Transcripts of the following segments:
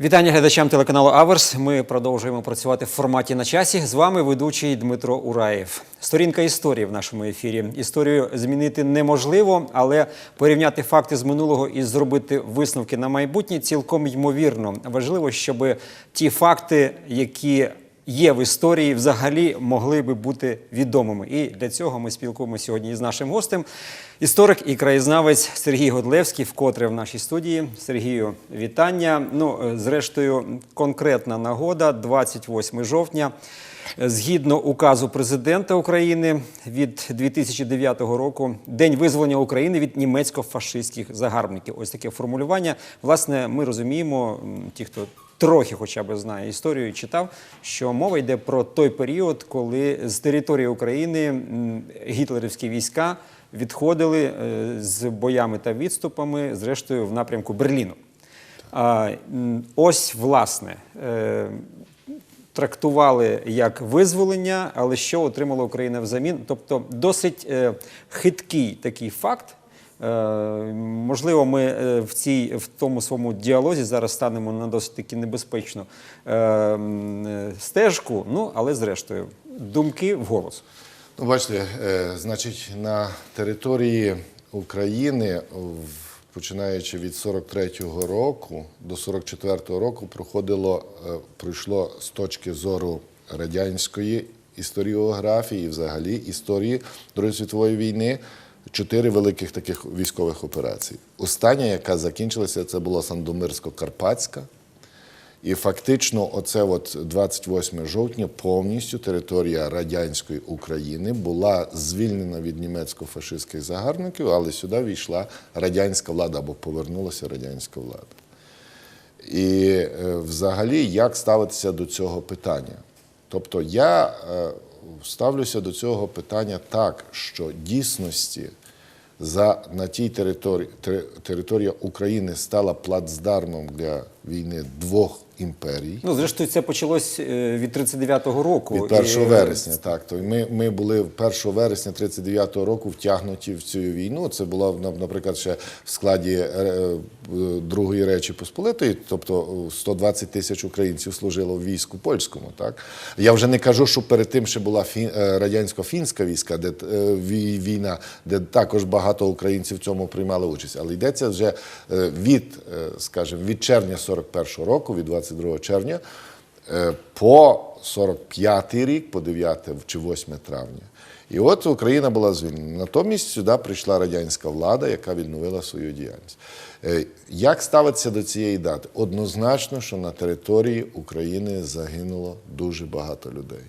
Вітання глядачам телеканалу Аверс. Ми продовжуємо працювати в форматі на часі. З вами ведучий Дмитро Ураєв. Сторінка історії в нашому ефірі. Історію змінити неможливо, але порівняти факти з минулого і зробити висновки на майбутнє цілком ймовірно. Важливо, щоб ті факти, які є в історії, взагалі могли би бути відомими. І для цього ми спілкуємося сьогодні з нашим гостем. Історик і краєзнавець Сергій Годлевський, вкотре в нашій студії. Сергію, вітання. Ну, е, зрештою, конкретна нагода 28 жовтня. Е, Згідно указу президента України від 2009 року, День визволення України від німецько-фашистських загарбників. Ось таке формулювання. Власне, ми розуміємо, ті, хто трохи хоча б знає історію, читав, що мова йде про той період, коли з території України гітлерівські війська відходили е, з боями та відступами, зрештою, в напрямку Берліну. Ось, власне, е, трактували як визволення, але що отримала Україна взамін? Тобто досить е, хиткий такий факт. Е, можливо, ми е, в, цій, в тому своєму діалозі зараз станемо на досить таки небезпечну е, стежку, ну, але зрештою, думки вголос. Ну, бачите, значить, на території України, починаючи від 43-го року до 44-го року, проходило, пройшло з точки зору радянської історіографії, взагалі історії Другої світової війни. Чотири великих таких військових операцій. Остання, яка закінчилася, це була Сандомирсько-Карпатська. І фактично, оце от 28 жовтня повністю територія радянської України була звільнена від німецько-фашистських загарбників, але сюди війшла радянська влада або повернулася радянська влада. І е, взагалі, як ставитися до цього питання? Тобто я е, ставлюся до цього питання так, що дійсності за на тій території територія України стала плацдармом для війни двох імперій. Ну, зрештою, це почалось е, від 39-го року. Від 1 І, вересня, так. То ми, ми були 1 вересня 39-го року втягнуті в цю війну. Це було, на- наприклад, ще в складі е, е, Другої Речі Посполитої, тобто е, 120 тисяч українців служило в війську польському. Так? Я вже не кажу, що перед тим ще була фі, е, радянсько-фінська війська, де, війна, де також багато українців в цьому приймали участь. Але йдеться вже від, скажімо, від червня 41-го року, від 22 червня, Е, по 45-й рік, по 9 чи 8 травня. І от Україна була звільнена. Натомість сюди прийшла радянська влада, яка відновила свою діяльність. Е, Як ставитися до цієї дати? Однозначно, що на території України загинуло дуже багато людей.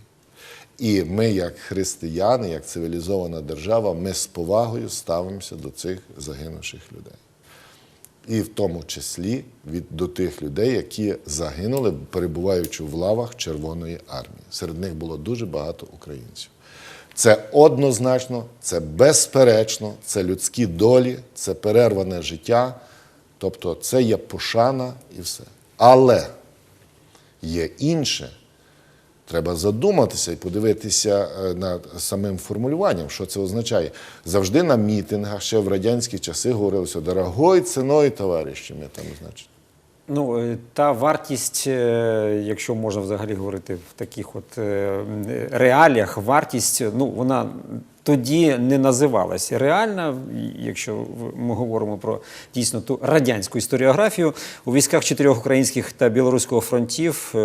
І ми, як християни, як цивілізована держава, ми з повагою ставимося до цих загинувших людей і в тому числі від до тих людей, які загинули, перебуваючи в лавах Червоної армії. Серед них було дуже багато українців. Це однозначно, це безперечно, це людські долі, це перерване життя. Тобто це є пошана і все. Але є інше. Треба задуматися і подивитися е, над самим формулюванням, що це означає. Завжди на мітингах, ще в радянські часи говорилося дорогою ціною, товариші, ми там, значить. Ну, е, та вартість, е, якщо можна взагалі говорити в таких от реаліях, вартість, ну, вона тоді не називалася реальна, якщо ми говоримо про дійсно ту радянську історіографію. У військах чотирьох українських та білоруського фронтів е,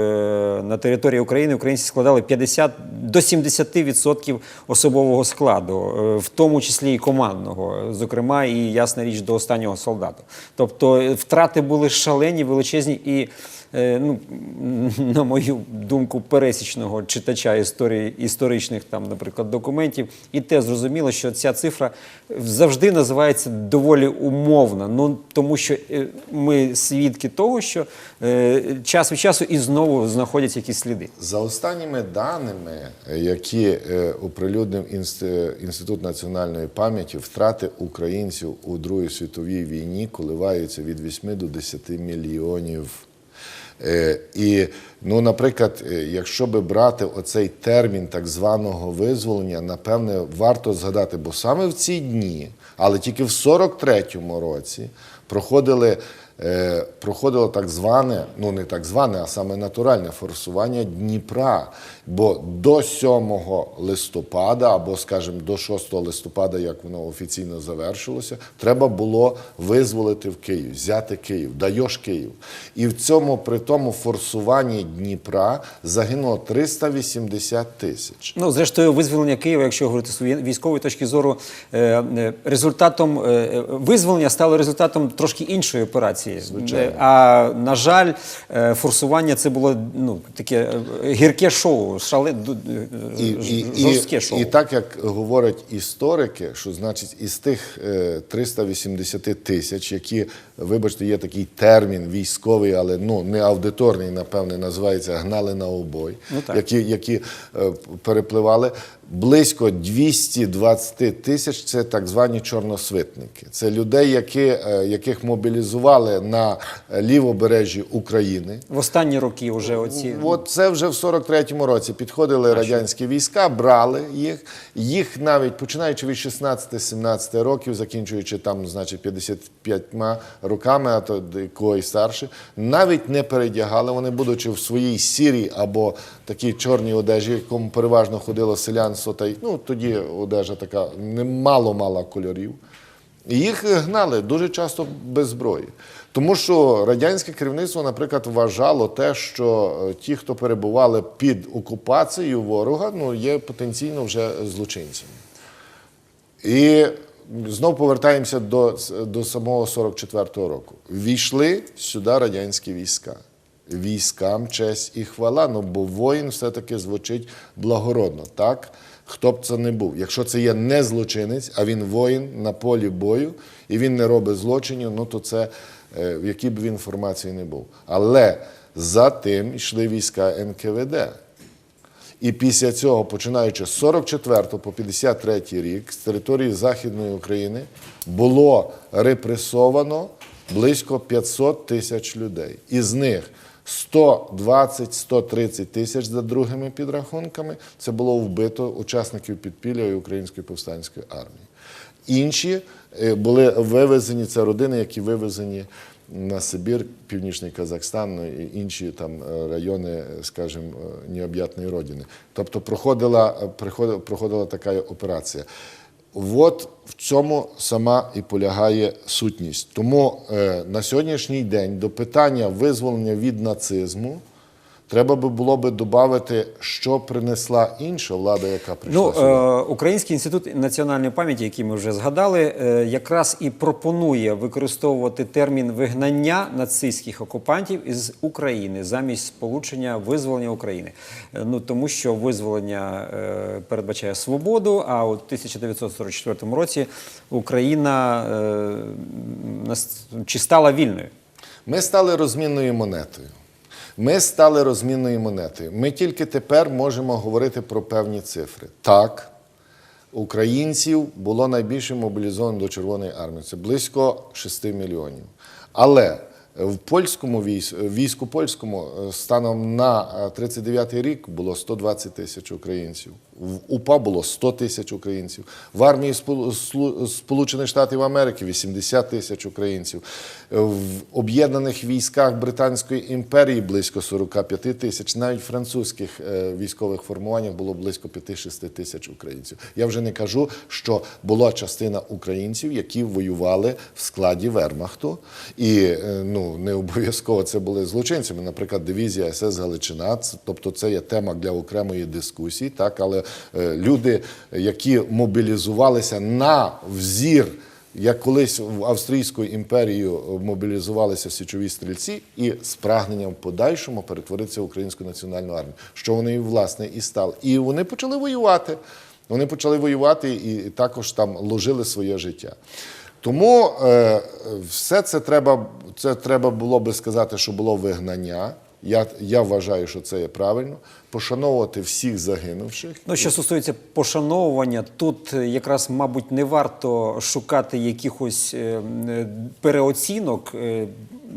на території України українці складали 50 до 70% особового складу, е, в тому числі і командного, зокрема, і ясна річ до останнього солдата. Тобто е, втрати були шалені, величезні і. Е, Ну, на мою думку, пересічного читача історії історичних там, наприклад, документів, і те зрозуміло, що ця цифра завжди називається доволі умовна. Ну тому що е, ми свідки того, що е, час від часу і знову знаходяться якісь сліди. За останніми даними, які оприлюднив Інст- Інститут національної пам'яті, втрати українців у Другій світовій війні коливаються від 8 до 10 мільйонів. Е, І, ну, наприклад, е, якщо би брати оцей термін так званого визволення, напевне, варто згадати, бо саме в ці дні, але тільки в 43-му році проходили проходило так зване, ну не так зване, а саме натуральне форсування Дніпра. Бо до 7 листопада, або, скажімо, до 6 листопада, як воно офіційно завершилося, треба було визволити в Київ, взяти Київ, даєш Київ. І в цьому при тому форсуванні Дніпра загинуло 380 тисяч. Ну, зрештою, визволення Києва, якщо говорити з військової точки зору, е, е, результатом е, е, визволення стало результатом трошки іншої операції. Звичайно. Е, А на жаль, е, форсування це було ну таке е, гірке шоу, шале е, І, і, жорстке і, шоу. і так як говорять історики, що значить із тих е, 380 тисяч, які, вибачте, є такий термін військовий, але ну не аудиторний, напевне, називається гнали на обой, Ну, так. які, які перепливали. Близько 220 тисяч це так звані чорносвитники. Це людей, які, е, яких мобілізували на лівобережжі України. В останні роки вже оці От це вже в 43-му році підходили радянські війська, брали їх. Їх навіть починаючи від 16-17 років, закінчуючи там, значить, 55 роками, а то кого старше, навіть не передягали. Вони, будучи в своїй сірій або такій чорній одежі, якому переважно ходило селянство, й ну тоді одежа така немало мала кольорів. Їх гнали дуже часто без зброї. Тому що радянське керівництво, наприклад, вважало те, що е, ті, хто перебували під окупацією ворога, ну, є потенційно вже злочинцями. І знов повертаємося до, до самого 44-го року. Війшли сюди радянські війська. Військам честь і хвала, ну бо воїн все-таки звучить благородно, так? Хто б це не був. Якщо це є не злочинець, а він воїн на полі бою, і він не робить злочинів, ну то це е, в якій б він формації не був. Але за тим йшли війська НКВД. І після цього, починаючи з 44 по 53 рік, з території Західної України було репресовано близько 500 тисяч людей. Із них 120-130 тисяч за другими підрахунками це було вбито учасників підпілля і Української повстанської армії. Інші е, були вивезені, це родини, які вивезені на Сибір, Північний Казахстан ну, і інші там е, райони, скажімо, е, необ'ятної родини. Тобто проходила, е, проходила така операція. От в цьому сама і полягає сутність. Тому е, на сьогоднішній день до питання визволення від нацизму треба би було би додати, що принесла інша влада, яка прийшла Ну, сюди. е, Український інститут національної пам'яті, який ми вже згадали, е, якраз і пропонує використовувати термін вигнання нацистських окупантів із України замість сполучення визволення України. Е, Ну тому що визволення е, передбачає свободу. А у 1944 році Україна е, чи стала вільною. Ми стали розмінною монетою. Ми стали розмінною монетою. Ми тільки тепер можемо говорити про певні цифри. Так, українців було найбільше мобілізовано до Червоної армії. Це близько 6 мільйонів. Але в польському війську, війську польському е, станом на 39-й рік було 120 тисяч українців. В УПА було 100 тисяч українців. В армії Спол- Сполучених Штатів Америки 80 тисяч українців. В об'єднаних військах Британської імперії близько 45 тисяч. Навіть в французьких е, військових формуваннях було близько 5-6 тисяч українців. Я вже не кажу, що була частина українців, які воювали в складі Вермахту. І е, ну, не обов'язково це були злочинцями. Наприклад, дивізія СС Галичина, тобто це є тема для окремої дискусії, так, але люди, які мобілізувалися на взір. Як колись в Австрійську імперію мобілізувалися січові стрільці і з прагненням в подальшому перетворитися в українську національну армію, що вони власне і стали. І вони почали воювати. Вони почали воювати і також там ложили своє життя. Тому е, все це треба, це треба було би сказати, що було вигнання. Я, я вважаю, що це є правильно. Пошановувати всіх загинувших. Ну, що стосується пошановування, тут якраз, мабуть, не варто шукати якихось е, е, переоцінок, е,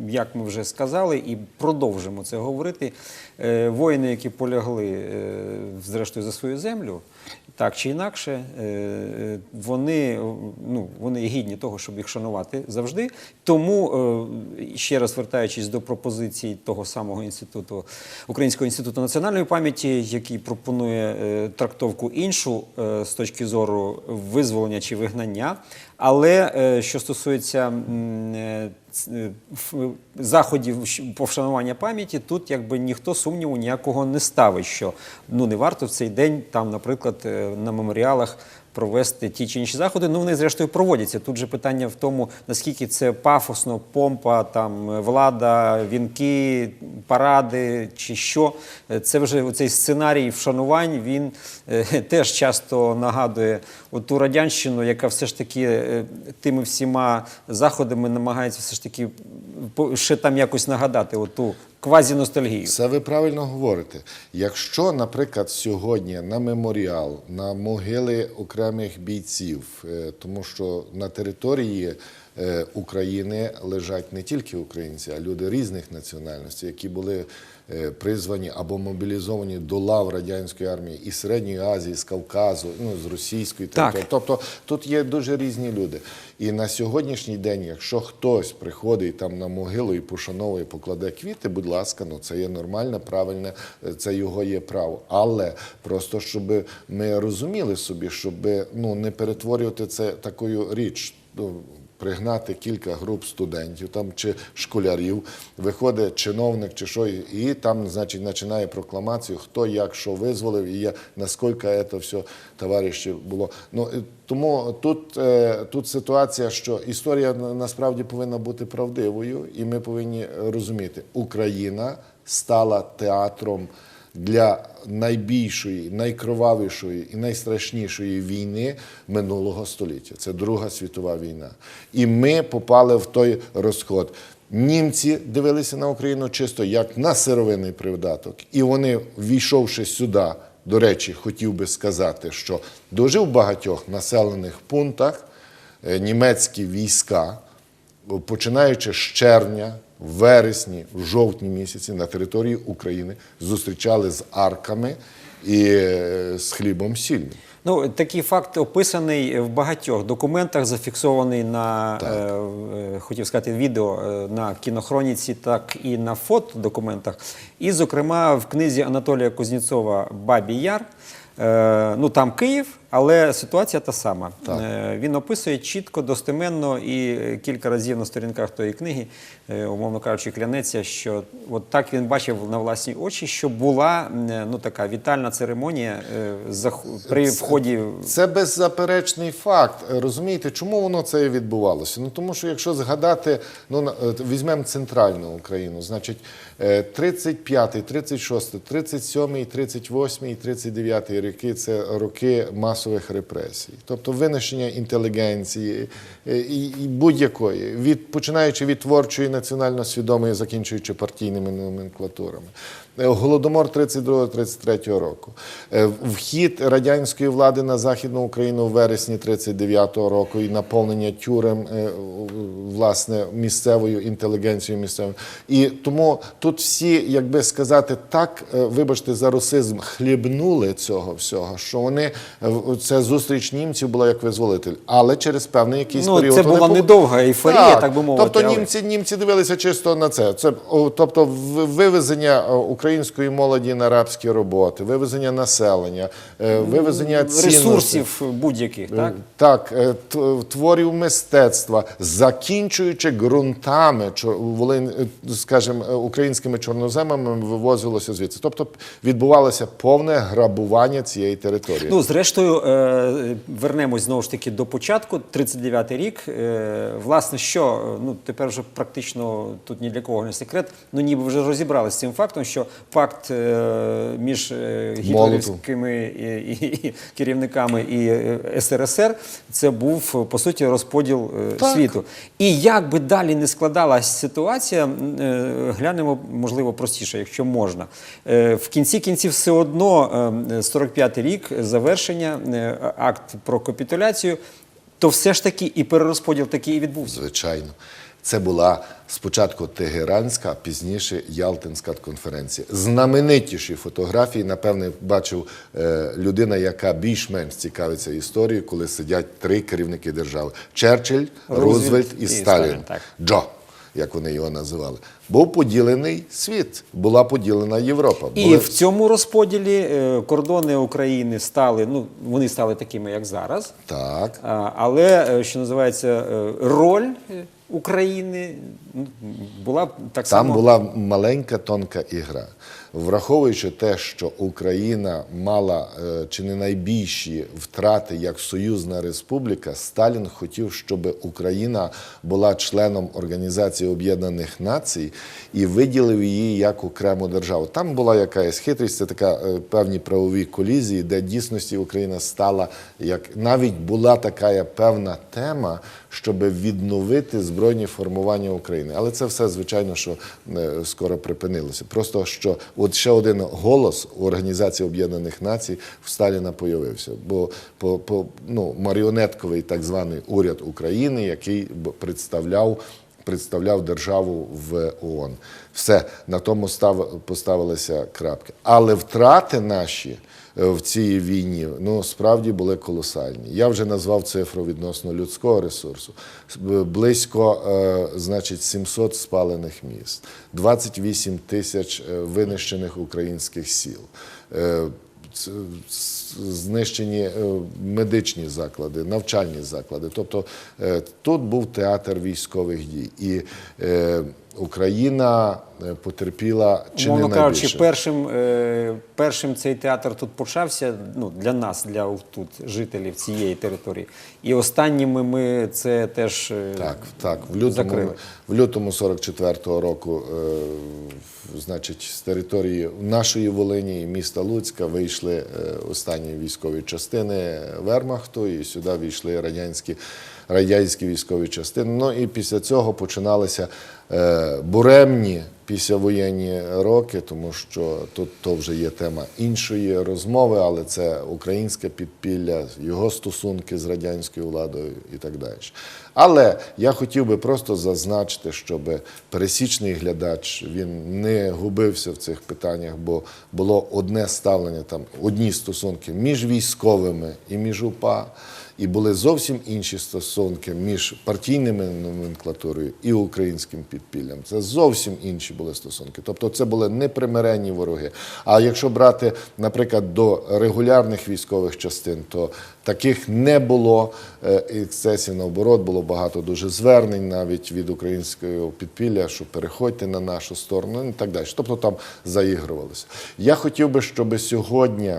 як ми вже сказали, і продовжимо це говорити. Воїни, які полягли, зрештою, за свою землю, Так чи інакше, е, е, вони, ну, вони гідні того, щоб їх шанувати завжди. Тому, е, ще раз вертаючись до пропозицій того самого інституту Українського інституту національної пам'яті, який пропонує трактовку іншу з точки зору визволення чи вигнання. Але е, що стосується е, е, заходів повшанування по вшанування пам'яті, тут якби ніхто сумніву ніякого не ставить, що ну не варто в цей день там, наприклад, на меморіалах провести ті чи інші заходи. Ну вони зрештою проводяться. Тут же питання в тому, наскільки це пафосно, помпа, там влада, вінки, паради чи що. Е, Це вже цей сценарій вшанувань. Він е, теж часто нагадує ту радянщину, яка все ж таки е, тими всіма заходами намагається все ж таки ще там якось нагадати оту квазі-ностальгію. Це ви правильно говорите. Якщо, наприклад, сьогодні на меморіал, на могили окремих бійців, е, тому що на території е, України лежать не тільки українці, а люди різних національностей, які були призвані або мобілізовані до лав радянської армії із Середньої Азії, з Кавказу, ну з російської Так. території. Тобто тут є дуже різні люди. І на сьогоднішній день, якщо хтось приходить там на могилу і пошановує, покладе квіти, будь ласка, ну це є нормальне, правильне, е, це його є право. Але просто щоб ми розуміли собі, щоб ну не перетворювати це такою річ. Пригнати кілька груп студентів там чи школярів, виходить чиновник чи що, і там, значить, починає прокламацію, хто як що визволив, і я, наскільки це все товариші було. Ну тому тут, е, тут ситуація, що історія насправді повинна бути правдивою, і ми повинні розуміти, Україна стала театром для найбільшої, найкровавішої і найстрашнішої війни минулого століття. Це Друга світова війна. І ми попали в той розход. Німці дивилися на Україну чисто як на сировинний придаток. І вони, війшовши сюди, до речі, хотів би сказати, що дуже в багатьох населених пунктах е, німецькі війська починаючи з червня, в вересні, в жовтні місяці на території України зустрічали з арками і е, з хлібом сільним. Ну, такий факт описаний в багатьох документах, зафіксований на е, е, хотів сказати відео е, на кінохроніці, так і на фотодокументах. І, зокрема, в книзі Анатолія Кузнєцова Бабі Яр. Е, ну там Київ, але ситуація та сама. Так. Е, він описує чітко, достеменно і кілька разів на сторінках тої книги, е, умовно кажучи, клянеться, що от так він бачив на власні очі, що була е, ну така вітальна церемонія при вході. Це беззаперечний факт. Розумієте, чому воно це і відбувалося? Ну тому що якщо згадати, ну візьмемо центральну Україну, значить е, 35, 36, 37, 38 і 39 роки це роки масових репресій, тобто винищення інтелігенції е, і, і будь-якої, від починаючи від творчої національно свідомої, закінчуючи партійними номенклатурами. Е, Голодомор 32-33 року. Е, Вхід радянської влади на Західну Україну в вересні 39-го року і наповнення тюрем власне місцевою інтелігенцією місцевою. І тому тут всі, як би сказати, так, вибачте за русизм, хлібнули цього всього, що вони це зустріч німців була як визволитель, але через певний якийсь Ну, період це була пов- недовга ейфорія, так би мовити, Тобто але- німці, німці дивилися чисто на це. Це тобто вивезення української молоді на рабські роботи, вивезення населення, е, вивезення цінностей. ресурсів будь-яких, так? Так, е, творів мистецтва, закінчуючи ґрунтами, е, скажімо, е, українськими чорноземами вивозилося звідси. Тобто відбувалося повне грабування цієї території. Ну, зрештою, е, вернемось знову ж таки до початку, 39-й рік. Е, власне, що ну тепер вже практично тут ні для кого не секрет. Ну ніби вже розібралися з цим фактом, що пакт е, між гітлерівськими і, і, і керівниками і СРСР це був по суті розподіл Так. світу. І як би далі не складалась ситуація, глянемо можливо простіше, якщо можна. В кінці кінців все одно е, 45-й рік завершення, акт про капітуляцію, то все ж таки і перерозподіл такий і відбувся. Звичайно. Це була спочатку Тегеранська, а пізніше Ялтинська конференція. Знаменитіші фотографії, напевне, бачив е, людина, яка більш-менш цікавиться історією, коли сидять три керівники держави: Черчилль, Рузвельт Рузвельт і, і Сталін. Сталін. Джо, як вони його називали. Був поділений світ, була поділена Європа. І Були- в цьому розподілі е, кордони України стали, ну вони стали такими, як зараз. Так. Але е, що називається е, роль України була так Там була маленька тонка ігра. Враховуючи те, що Україна мала е, чи не найбільші втрати як союзна республіка, Сталін хотів, щоб Україна була членом Організації Об'єднаних Націй і виділив її як окрему державу. Там була якась хитрість, це така е, певні правові колізії, де дійсності Україна стала як навіть була така певна тема, щоб відновити збройні формування України. Але це все, звичайно, що е, скоро припинилося. Просто що от ще один голос у Організації Об'єднаних Націй в Сталіна появився. Бо по, по, ну, маріонетковий так званий уряд України, який представляв. Представляв державу в ООН. Все на тому став, поставилися крапки. Але втрати наші е, в цій війні ну справді були колосальні. Я вже назвав цифру відносно людського ресурсу. Близько, е, значить, 700 спалених міст, 28 тисяч е, винищених українських сіл. Е, Знищені е, медичні заклади, навчальні заклади. Тобто е, тут був театр військових дій, і Україна потерпіла чи Мовно не кажучи, найбільше. першим, е, першим цей театр тут почався ну, для нас, для тут жителів цієї території. І останніми ми це теж е, Так, так. В лютому, закрили. в лютому 44-го року, е, значить, з території нашої Волині і міста Луцька вийшли е, останні військові частини Вермахту, і сюди війшли радянські, радянські військові частини. Ну і після цього починалися е, буремні післявоєнні роки, тому що тут то вже є тема іншої розмови, але це українське підпілля, його стосунки з радянською владою і так далі. Але я хотів би просто зазначити, щоб пересічний глядач він не губився в цих питаннях, бо було одне ставлення там, одні стосунки між військовими і між УПА. І були зовсім інші стосунки між партійними номенклатурою і українським підпіллям. Це зовсім інші були стосунки. Тобто це були непримиренні вороги. А якщо брати, наприклад, до регулярних військових частин, то таких не було ексцесів. Наоборот, було багато дуже звернень навіть від українського підпілля, що переходьте на нашу сторону ну, і так далі. Тобто там заігрувалося. Я хотів би, щоб сьогодні.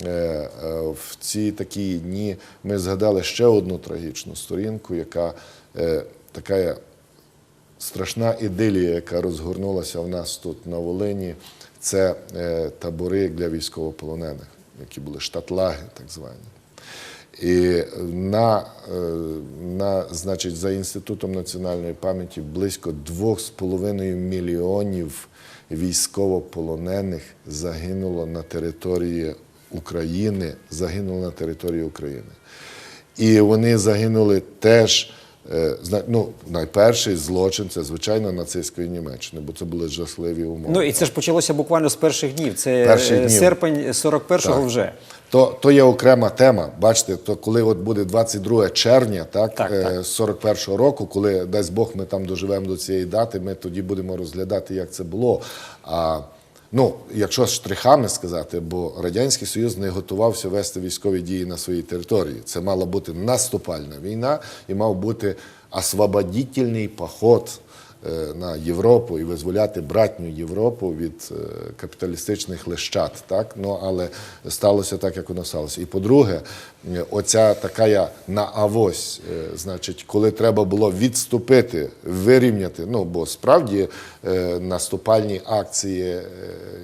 Е, е, В ці такі дні ми згадали ще одну трагічну сторінку, яка е, така страшна ідилія, яка розгорнулася в нас тут на Волині. Це табори для військовополонених, які були штатлаги, так звані. І на, е, на, значить, за Інститутом національної пам'яті близько 2,5 мільйонів військовополонених загинуло на території України, загинуло на території України. І вони загинули теж. е, Ну, найперший злочин це звичайно нацистської Німеччини, бо це були жахливі умови. Ну і це ж почалося буквально з перших днів. Це Перших е, серпень 41-го Так. вже. То, то є окрема тема. Бачите, то коли от буде 22 червня, так, Так, е, так. 41-го року, коли дасть Бог, ми там доживемо до цієї дати, ми тоді будемо розглядати, як це було. А ну, якщо штрихами сказати, бо Радянський Союз не готувався вести військові дії на своїй території. Це мала бути наступальна війна і мав бути освободительний поход на Європу і визволяти братню Європу від е, капіталістичних лещат. Так? Ну, але сталося так, як воно сталося. І по-друге, е, оця така я на авось, е, значить, коли треба було відступити, вирівняти, ну бо справді е, наступальні акції е,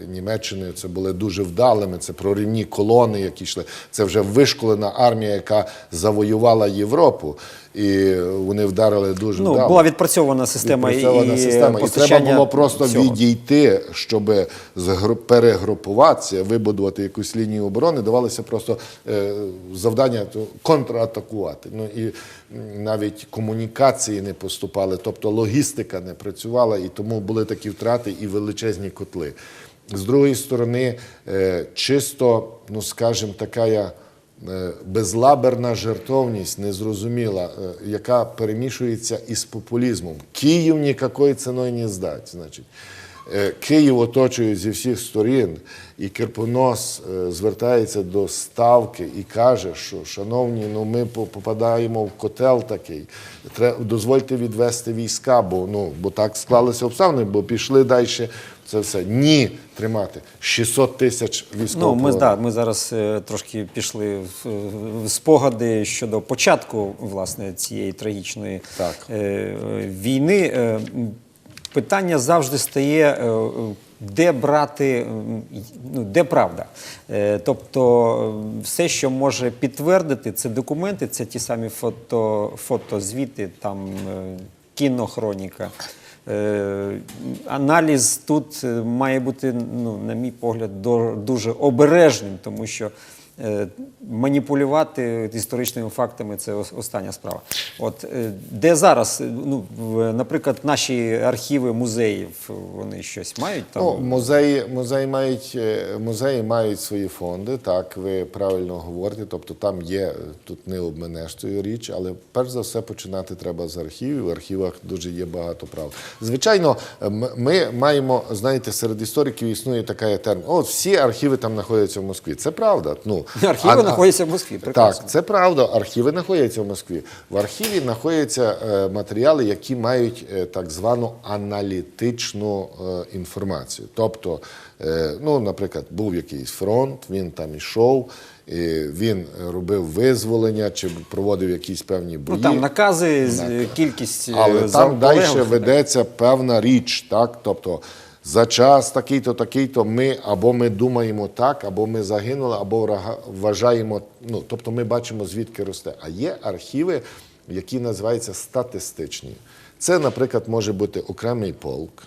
Німеччини це були дуже вдалими. Це проривні колони, які йшли. Це вже вишколена армія, яка завоювала Європу. І вони вдарили дуже Ну, вдало. була відпрацьована система Відпрацьована і система. І постачання треба було просто всього. відійти, щоб згру- перегрупуватися, вибудувати якусь лінію оборони. Давалося просто е, завдання то контратакувати. Ну і м, навіть комунікації не поступали, тобто логістика не працювала, і тому були такі втрати і величезні котли. З другої сторони, е, чисто, ну скажімо, така я. Е, безлаберна жертовність, незрозуміла, е, яка перемішується із популізмом. Київ ніякою ціною не здать. Значить. Е, Київ оточує зі всіх сторін, і Кирпонос звертається до ставки і каже, що шановні, ну ми попадаємо в котел такий. Дозвольте відвести війська, бо ну бо так склалися обставини, бо пішли далі. Це все ні тримати 600 тисяч Ну, військових. ми, да, ми зараз е, трошки пішли в, в спогади щодо початку власне цієї трагічної Так. е, війни. Е, питання завжди стає, е, е, де брати, м, ну, де правда. Е, тобто, е, все, що може підтвердити, це документи, це ті самі фото, фотозвіти, там е, кінохроніка. Е, Аналіз тут е, має бути, ну, на мій погляд, дуже обережним, тому що маніпулювати історичними фактами це ос- остання справа. От е, де зараз, е, ну, наприклад, наші архіви музеїв, вони щось мають там? Ну, музеї, музеї, мають, е, музеї мають свої фонди, так, ви правильно говорите. Тобто там є, е, тут не обминеш цю річ, але перш за все починати треба з архівів. В архівах дуже є багато прав. Звичайно, ми маємо, знаєте, серед істориків існує така термін. О, всі архіви там знаходяться в Москві. Це правда. Ну, Архіви а- знаходяться в Москві. Прекрасно. так, це правда. Архіви знаходяться в Москві. В архіві знаходяться е, матеріали, які мають е, так звану аналітичну е, інформацію. Тобто, е, ну, наприклад, був якийсь фронт, він там ішов, і він робив визволення чи проводив якісь певні бої. Ну там накази, з- кількість е, Але там далі ведеться певна річ, так? Тобто за час такий-то, такий-то ми або ми думаємо так, або ми загинули, або вважаємо. Ну, тобто ми бачимо, звідки росте. А є архіви, які називаються статистичні. Це, наприклад, може бути окремий полк,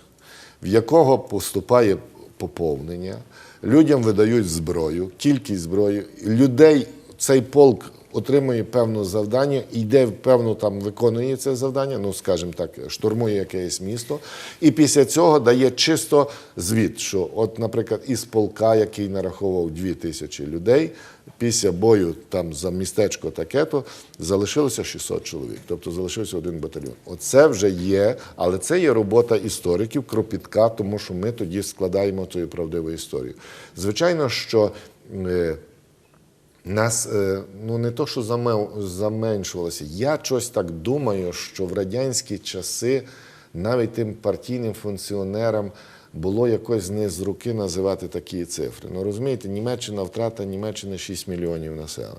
в якого поступає поповнення, людям видають зброю, кількість зброї, людей цей полк отримує певне завдання, йде певно там виконує це завдання, ну скажімо так, штурмує якесь місто, і після цього дає чисто звіт, що, от, наприклад, із полка, який нараховував дві тисячі людей, після бою там за містечко таке-то залишилося 600 чоловік, тобто залишився один батальйон. Оце вже є, але це є робота істориків, кропітка, тому що ми тоді складаємо цю правдиву історію. Звичайно, що. Нас е, ну не то, що заме- заменшувалося. Я щось так думаю, що в радянські часи навіть тим партійним функціонерам було якось не з руки називати такі цифри. Ну розумієте, Німеччина втрата Німеччини 6 мільйонів населення.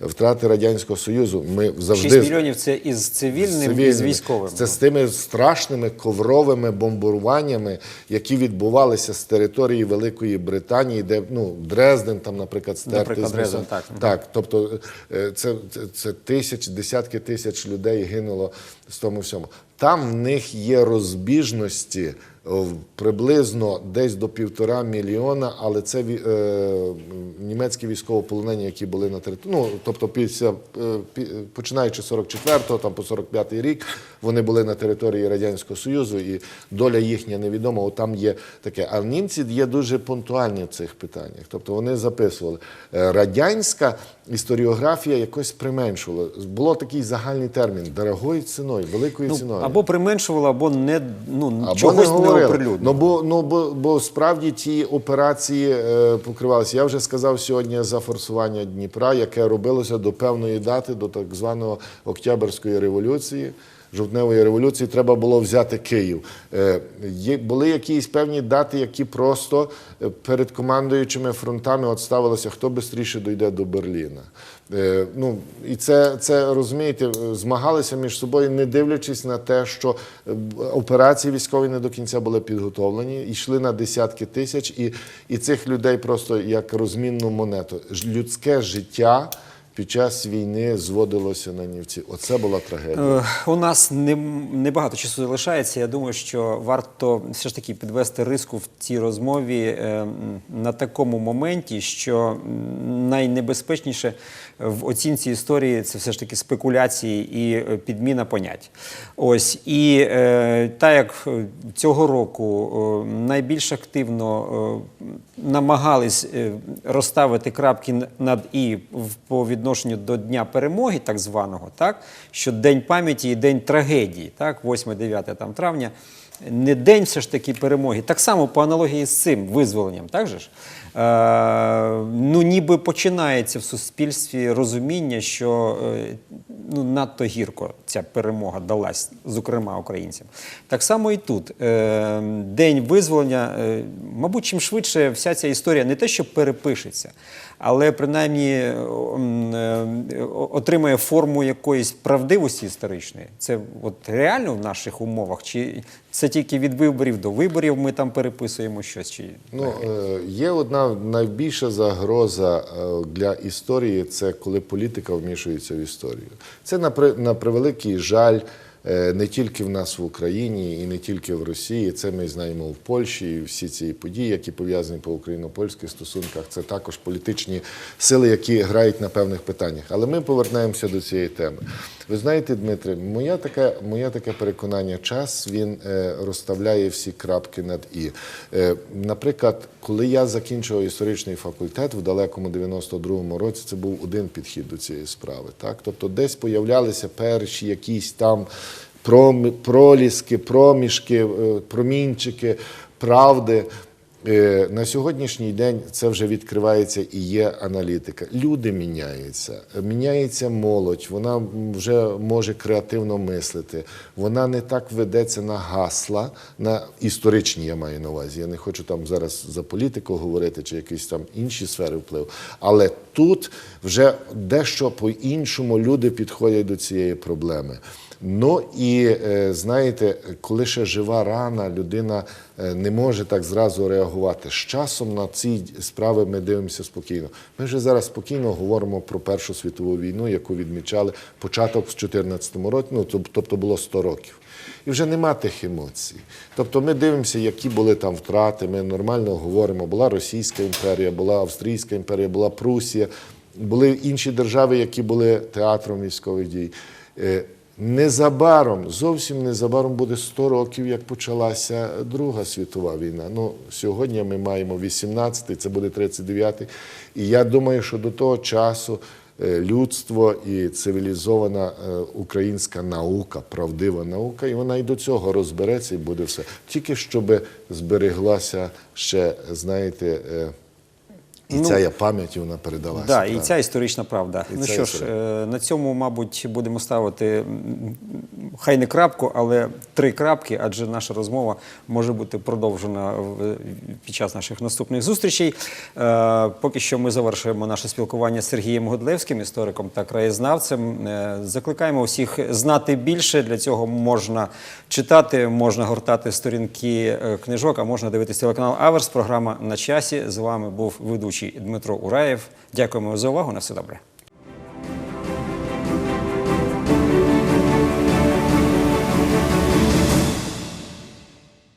Втрати Радянського Союзу ми завжди 6 мільйонів це із цивільним, і з цивільними. військовим. Це з тими страшними ковровими бомбардуваннями, які відбувалися з території Великої Британії, де ну Дрезден, там, наприклад, стертий Наприклад, з Дрезден, так. Так, тобто е, це, це, це тисяч, десятки тисяч людей гинуло з тому всьому. Там в них є розбіжності приблизно десь до півтора мільйона, але це е, німецькі військовополонені, які були на території. Ну, тобто після, е, починаючи з 44-го, там по 45-й рік, вони були на території Радянського Союзу, і доля їхня невідома. Там є таке. А німці є дуже пунктуальні в цих питаннях. Тобто вони записували. Е, Радянська історіографія якось применшувала. Було такий загальний термін дорогою ціною, великою Ну, ціною. або применшувало, або не ну Або чогось не не, говорили. Ну, бо, ну, бо, бо справді ті операції е, покривалися. Я вже сказав сьогодні за форсування Дніпра, яке робилося до певної дати, до так званого Октябрьської революції. Жовтневої революції треба було взяти Київ. Е, є, були якісь певні дати, які просто е, перед командуючими фронтами от ставилося, хто швидше дійде до Берліна. Е, ну, і це, це розумієте, е, змагалися між собою, не дивлячись на те, що е, операції військові не до кінця були підготовлені, йшли на десятки тисяч, і, і цих людей просто як розмінну монету. Людське життя під час війни зводилося на нівці. Оце була трагедія. Е, У нас не, небагато часу залишається. Я думаю, що варто все ж таки підвести риску в цій розмові е, на такому моменті, що найнебезпечніше в оцінці історії це все ж таки спекуляції і е, підміна понять. Ось і так як цього року найбільш активно намагались розставити крапки над і в- по відношенню до Дня перемоги, так званого, так що День пам'яті і День трагедії, так, 8-9 там травня. Не день все ж таки перемоги. Так само по аналогії з цим визволенням, так же ж? Е, ну, ніби починається в суспільстві розуміння, що е, ну, надто гірко ця перемога далась, зокрема українцям. Так само і тут. Е, день визволення, е, мабуть, чим швидше вся ця історія не те, що перепишеться, але принаймні е, отримає форму якоїсь правдивості історичної. Це от реально в наших умовах, чи це тільки від виборів до виборів ми там переписуємо щось? Чи... Ну, е, є одна найбільша загроза е, для історії це коли політика вмішується в історію. Це на превеликий жаль. Е, Не тільки в нас в Україні і не тільки в Росії, це ми знаємо в Польщі. І всі ці події, які пов'язані по україно-польських стосунках, це також політичні сили, які грають на певних питаннях. Але ми повернемося до цієї теми. Ви знаєте, Дмитре, моя таке, моє таке переконання, час він е, розставляє всі крапки над і. Е, наприклад, коли я закінчував історичний факультет в далекому 92-му році, це був один підхід до цієї справи. Так? Тобто десь появлялися перші якісь там проліски, проміжки, е, промінчики правди. Е, На сьогоднішній день це вже відкривається і є аналітика. Люди міняються, міняється молодь, вона вже може креативно мислити. Вона не так ведеться на гасла, на історичні я маю на увазі. Я не хочу там зараз за політику говорити чи якісь там інші сфери впливу. Але тут вже дещо по-іншому люди підходять до цієї проблеми. Ну і е, знаєте, коли ще жива рана, людина е, не може так зразу реагувати. З часом на ці справи ми дивимося спокійно. Ми вже зараз спокійно говоримо про Першу світову війну, яку відмічали початок в 2014 році, ну тоб- тобто було 100 років. І вже нема тих емоцій. Тобто ми дивимося, які були там втрати. Ми нормально говоримо. Була Російська імперія, була Австрійська імперія, була Прусія, були інші держави, які були театром військових дій. Незабаром, зовсім незабаром буде 100 років, як почалася Друга світова війна. Ну, сьогодні ми маємо 18-й, це буде 39-й. І я думаю, що до того часу е, людство і цивілізована е, українська наука, правдива наука, і вона і до цього розбереться і буде все. Тільки щоб збереглася ще, знаєте, е, і Ну, ця я пам'ять вона передалася. Да, і ця історична правда. І ну що ж, історія. е, на цьому, мабуть, будемо ставити хай не крапку, але три крапки, адже наша розмова може бути продовжена під час наших наступних зустрічей. Е, Поки що ми завершуємо наше спілкування з Сергієм Гудлевським, істориком та краєзнавцем. Е, Закликаємо усіх знати більше. Для цього можна читати, можна гортати сторінки книжок, а можна дивитися телеканал Аверс. Програма на часі. З вами був ведучий Дмитро Ураєв. Дякуємо за увагу. На все добре.